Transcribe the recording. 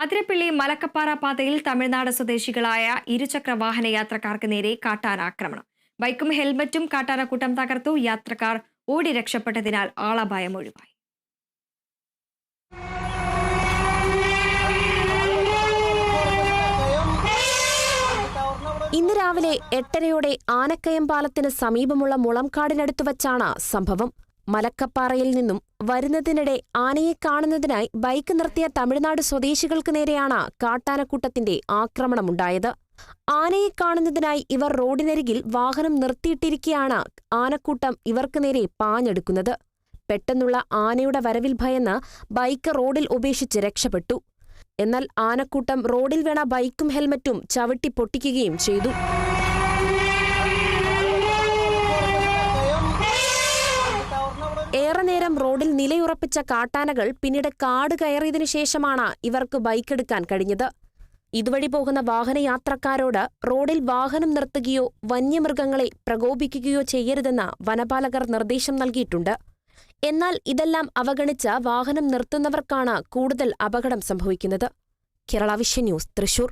അതിരപ്പള്ളി മലക്കപ്പാറ പാതയിൽ തമിഴ്നാട് സ്വദേശികളായ ഇരുചക്ര വാഹന യാത്രക്കാർക്ക് നേരെ കാട്ടാന ആക്രമണം. ബൈക്കും ഹെൽമറ്റും കാട്ടാനക്കൂട്ടം തകർത്തു യാത്രക്കാർ ഓടി രക്ഷപ്പെട്ടതിനാൽ ആളപായം ഒഴിവായി. ഇന്ന് രാവിലെ എട്ടരയോടെ ആനക്കയം പാലത്തിന് സമീപമുള്ള മുളംകാടിനടുത്ത് വച്ചാണ് സംഭവം. മലക്കപ്പാറയിൽ നിന്നും വരുന്നതിനിടെ ആനയെ കാണുന്നതിനായി ബൈക്ക് നിർത്തിയ തമിഴ്നാട് സ്വദേശികൾക്ക് നേരെയാണ് കാട്ടാനക്കൂട്ടത്തിന്റെ ആക്രമണമുണ്ടായത്. ആനയെ കാണുന്നതിനായി ഇവർ റോഡിനരികിൽ വാഹനം നിർത്തിയിട്ടിരിക്കെയാണ് ആനക്കൂട്ടം ഇവർക്ക് നേരെ പാഞ്ഞെടുക്കുന്നത്. പെട്ടെന്നുള്ള ആനയുടെ വരവിൽ ഭയന്ന് ബൈക്ക് റോഡിൽ ഉപേക്ഷിച്ച് രക്ഷപ്പെട്ടു. എന്നാൽ ആനക്കൂട്ടം റോഡിൽ വീണ ബൈക്കും ഹെൽമറ്റും ചവിട്ടി പൊട്ടിക്കുകയും ചെയ്തു. നേരം റോഡിൽ നിലയുറപ്പിച്ച കാട്ടാനകൾ പിന്നീട് കാട് കയറിയതിനു ശേഷമാണ് ഇവർക്ക് ബൈക്ക് എടുക്കാൻ കഴിഞ്ഞത്. ഇതുവഴി പോകുന്ന വാഹനയാത്രക്കാരോട് റോഡിൽ വാഹനം നിർത്തുകയോ വന്യമൃഗങ്ങളെ പ്രകോപിക്കുകയോ ചെയ്യരുതെന്ന് വനപാലകർ നിർദ്ദേശം നൽകിയിട്ടുണ്ട്. എന്നാൽ ഇതെല്ലാം അവഗണിച്ച് വാഹനം നിർത്തുന്നവർക്കാണ് കൂടുതൽ അപകടം സംഭവിക്കുന്നത്. Kerala vision news Thrissur.